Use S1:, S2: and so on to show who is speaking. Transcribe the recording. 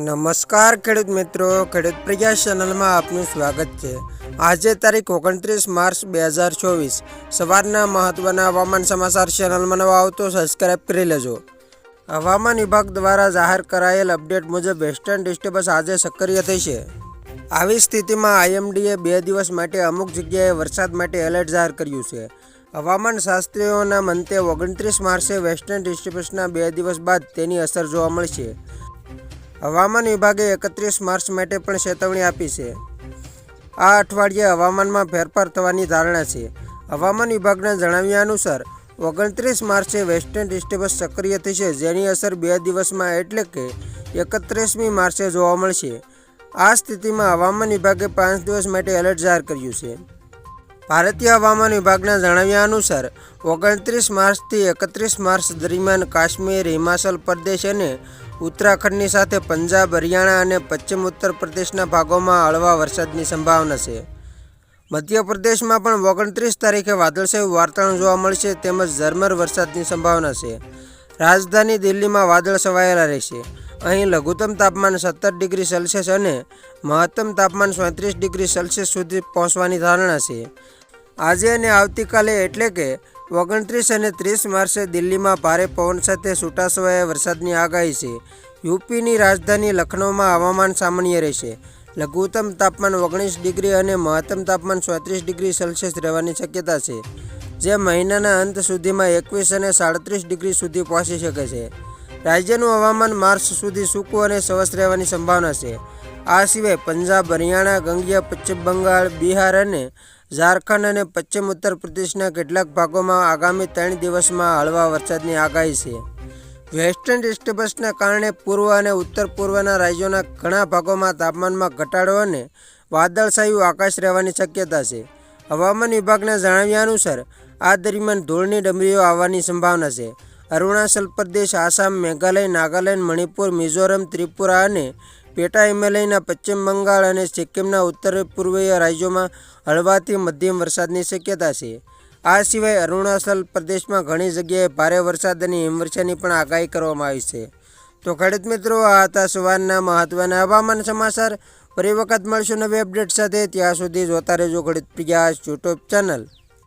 S1: નમસ્કાર ખેડૂત મિત્રો, ખેડૂત પ્રજા ચેનલમાં આપનું સ્વાગત છે. આજે તારીખ ઓગણત્રીસ માર્ચ બે હજાર ચોવીસ. સવારના મહત્વના હવામાન સમાચાર ચેનલમાં નવા આવતો સબસ્ક્રાઇબ કરી લેજો. હવામાન વિભાગ દ્વારા જાહેર કરાયેલ અપડેટ મુજબ વેસ્ટર્ન ડિસ્ટર્બન્સ આજે સક્રિય થઈ છે. આવી સ્થિતિમાં આઈએમડીએ બે દિવસ માટે અમુક જગ્યાએ વરસાદ માટે એલર્ટ જાહેર કર્યું છે. હવામાન શાસ્ત્રીઓના મંતે ઓગણત્રીસ માર્ચે વેસ્ટર્ન ડિસ્ટર્બન્સના બે દિવસ બાદ તેની અસર જોવા મળશે. હવામાન વિભાગે એકત્રીસ માર્ચ માટે પણ ચેતવણી આપી છે. આ અઠવાડિયે હવામાનમાં ફેરફાર થવાની ધારણા છે. હવામાન વિભાગના જણાવ્યા અનુસાર, ઓગણત્રીસ માર્ચે વેસ્ટર્ન ડિસ્ટર્બન્સ સક્રિય થશે, જેની અસર બે દિવસમાં એટલે કે એકત્રીસમી માર્ચે જોવા મળશે. આ સ્થિતિમાં હવામાન વિભાગે પાંચ દિવસ માટે એલર્ટ જાહેર કર્યું છે. ભારતીય હવામાન વિભાગના જણાવ્યા અનુસાર, ઓગણત્રીસ માર્ચથી એકત્રીસ માર્ચ દરમિયાન કાશ્મીર, હિમાચલ પ્રદેશ અને ઉત્તરાખંડની સાથે પંજાબ, હરિયાણા અને પશ્ચિમ ઉત્તર પ્રદેશના ભાગોમાં હળવા વરસાદની સંભાવના છે. મધ્યપ્રદેશમાં પણ ઓગણત્રીસ તારીખે વાદળછાયું વાતાવરણ જોવા મળશે તેમજ ઝરમર વરસાદની સંભાવના છે. રાજધાની દિલ્હીમાં વાદળ છવાયેલા રહેશે. અહીં લઘુત્તમ તાપમાન સત્તર ડિગ્રી સેલ્સિયસ અને મહત્તમ તાપમાન સાંત્રીસ ડિગ્રી સેલ્સિયસ સુધી પહોંચવાની ધારણા છે. આજે અને આવતીકાલે એટલે કે ઓગણત્રીસ અને ત્રીસ માર્ચે દિલ્હીમાં ભારે પવન સાથે છૂટાછવાયા વરસાદની આગાહી છે. યુપીની રાજધાની લખનૌમાં હવામાન સામાન્ય રહેશે. લઘુત્તમ તાપમાન ઓગણીસ ડિગ્રી અને મહત્તમ તાપમાન ચોત્રીસ ડિગ્રી સેલ્સિયસ રહેવાની શક્યતા છે, જે મહિનાના અંત સુધીમાં એકવીસ અને સાડત્રીસ ડિગ્રી સુધી પહોંચી શકે છે. રાજ્યનું હવામાન માર્ચ સુધી સૂકું અને સ્વસ્થ રહેવાની સંભાવના છે. આ સિવાય પંજાબ, હરિયાણા, ગંગિયા, પશ્ચિમ બંગાળ, બિહાર અને ઝારખંડ અને પશ્ચિમ ઉત્તર પ્રદેશના કેટલાક ભાગોમાં આગામી ત્રણ દિવસમાં હળવા વરસાદની આગાહી છે. વેસ્ટર્ન ડિસ્ટર્બન્સના કારણે પૂર્વ અને ઉત્તર પૂર્વના રાજ્યોના ઘણા ભાગોમાં તાપમાનમાં ઘટાડો અને વાદળછાયું આકાશ રહેવાની શક્યતા છે. હવામાન વિભાગના જણાવ્યા અનુસાર આ દરમિયાન ધૂળની ડમરીઓ આવવાની સંભાવના છે. અરુણાચલ પ્રદેશ, આસામ, મેઘાલય, નાગાલેન્ડ, મણિપુર, મિઝોરમ, ત્રિપુરા અને પેટા હિમાલયના પશ્ચિમ બંગાળ અને સિક્કિમના ઉત્તર પૂર્વીય રાજ્યોમાં હળવાથી મધ્યમ વરસાદની શક્યતા છે. આ સિવાય અરુણાચલ પ્રદેશમાં ઘણી જગ્યાએ ભારે વરસાદ અને હિમવર્ષાની પણ આગાહી કરવામાં આવી છે. તો ખેડૂત મિત્રો, આ હતા સવારના મહત્વના હવામાન સમાચાર. ફરી વખત મળશું નવી અપડેટ સાથે. ત્યાં સુધી જોતા રહેજો ખેડૂત પ્રયાસ યુટ્યુબ ચેનલ.